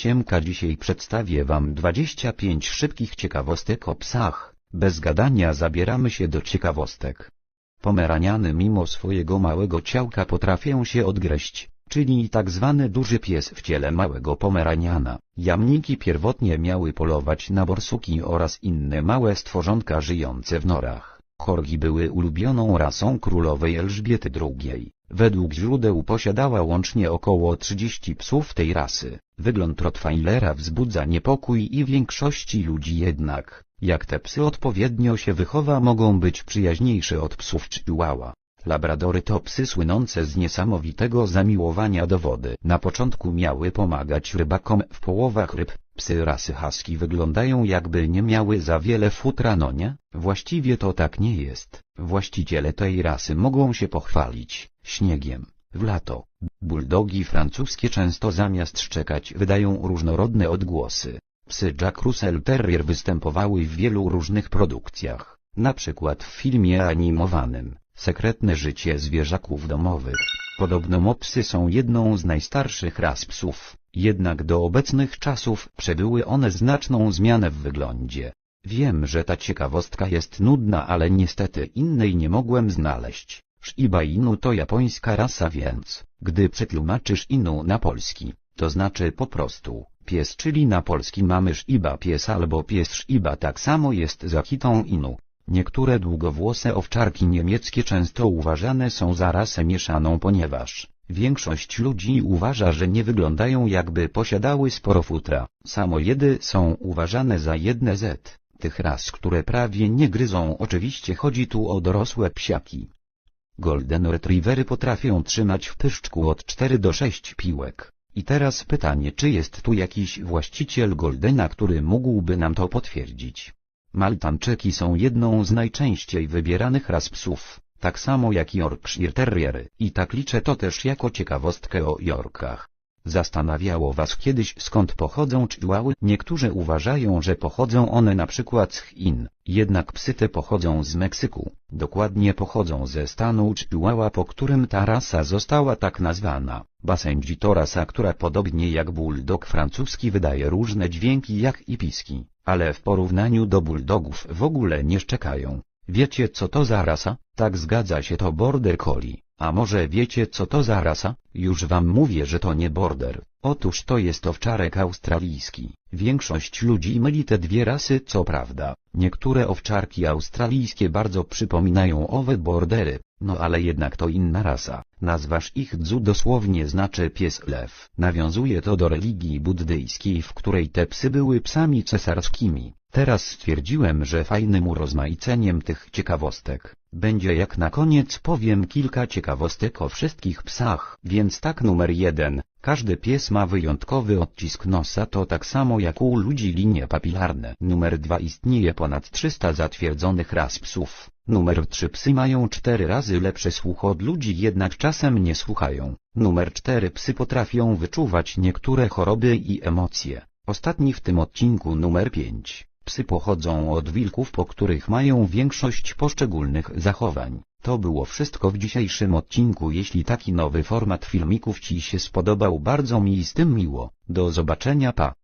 Siemka dzisiaj przedstawię wam 25 szybkich ciekawostek o psach. Bez gadania zabieramy się do ciekawostek. Pomeraniany mimo swojego małego ciałka potrafią się odgryźć, czyli tak zwany duży pies w ciele małego pomeraniana. Jamniki pierwotnie miały polować na borsuki oraz inne małe stworzonka żyjące w norach. Korgi były ulubioną rasą królowej Elżbiety II. Według źródeł posiadała łącznie około 30 psów tej rasy. Wygląd Rottweilera wzbudza niepokój i większości ludzi jednak, jak te psy odpowiednio się wychowa mogą być przyjaźniejsze od psów chihuahua. Labradory to psy słynące z niesamowitego zamiłowania do wody. Na początku miały pomagać rybakom w połowach ryb. Psy rasy husky wyglądają jakby nie miały za wiele futra no nie? Właściwie to tak nie jest. Właściciele tej rasy mogą się pochwalić śniegiem. W lato, bulldogi francuskie często zamiast szczekać wydają różnorodne odgłosy. Psy Jack Russell Terrier występowały w wielu różnych produkcjach, na przykład w filmie animowanym Sekretne życie zwierzaków domowych. Podobno mopsy są jedną z najstarszych ras psów, jednak do obecnych czasów przebyły one znaczną zmianę w wyglądzie. Wiem, że ta ciekawostka jest nudna, ale niestety innej nie mogłem znaleźć. Shiba Inu to japońska rasa więc, gdy przetłumaczysz Inu na polski, to znaczy po prostu pies czyli na polski mamy Shiba pies albo pies Shiba tak samo jest z Akitą Inu. Niektóre długowłose owczarki niemieckie często uważane są za rasę mieszaną ponieważ większość ludzi uważa, że nie wyglądają jakby posiadały sporo futra. Samojedy są uważane za jedne z tych ras, które prawie nie gryzą. Oczywiście chodzi tu o dorosłe psiaki. Golden Retrievery potrafią trzymać w pyszczku od 4 do 6 piłek. I teraz pytanie czy jest tu jakiś właściciel Goldena, który mógłby nam to potwierdzić. Maltańczyki są jedną z najczęściej wybieranych ras psów, tak samo jak Yorkshire Terriery. I tak liczę to też jako ciekawostkę o Yorkach. Zastanawiało was kiedyś skąd pochodzą chihuały? Niektórzy uważają, że pochodzą one na przykład z Chin, jednak psy te pochodzą z Meksyku. Dokładnie pochodzą ze stanu Chihuahua, po którym ta rasa została tak nazwana. Basenji to rasa, która podobnie jak bulldog francuski wydaje różne dźwięki jak i piski, ale w porównaniu do bulldogów w ogóle nie szczekają. Wiecie co to za rasa? Tak zgadza się to border collie. A może wiecie co to za rasa? Już wam mówię, że to nie border. Otóż to jest owczarek australijski. Większość ludzi myli te dwie rasy, co prawda. Niektóre owczarki australijskie bardzo przypominają owe bordery, no ale jednak to inna rasa. Nazwasz ich dzu dosłownie znaczy pies lew. Nawiązuje to do religii buddyjskiej, w której te psy były psami cesarskimi. Teraz stwierdziłem, że fajnym urozmaiceniem tych ciekawostek będzie jak na koniec powiem kilka ciekawostek o wszystkich psach. Więc tak numer jeden, każdy pies ma wyjątkowy odcisk nosa to tak samo jak u ludzi linie papilarne. Numer dwa istnieje ponad 300 zatwierdzonych ras psów. Numer 3 psy mają cztery razy lepszy słuch od ludzi jednak czasem nie słuchają. Numer 4 psy potrafią wyczuwać niektóre choroby i emocje. Ostatni w tym odcinku numer 5. Psy pochodzą od wilków, po których mają większość poszczególnych zachowań. To było wszystko w dzisiejszym odcinku. Jeśli taki nowy format filmików Ci się spodobał, bardzo mi z tym miło. Do zobaczenia, pa.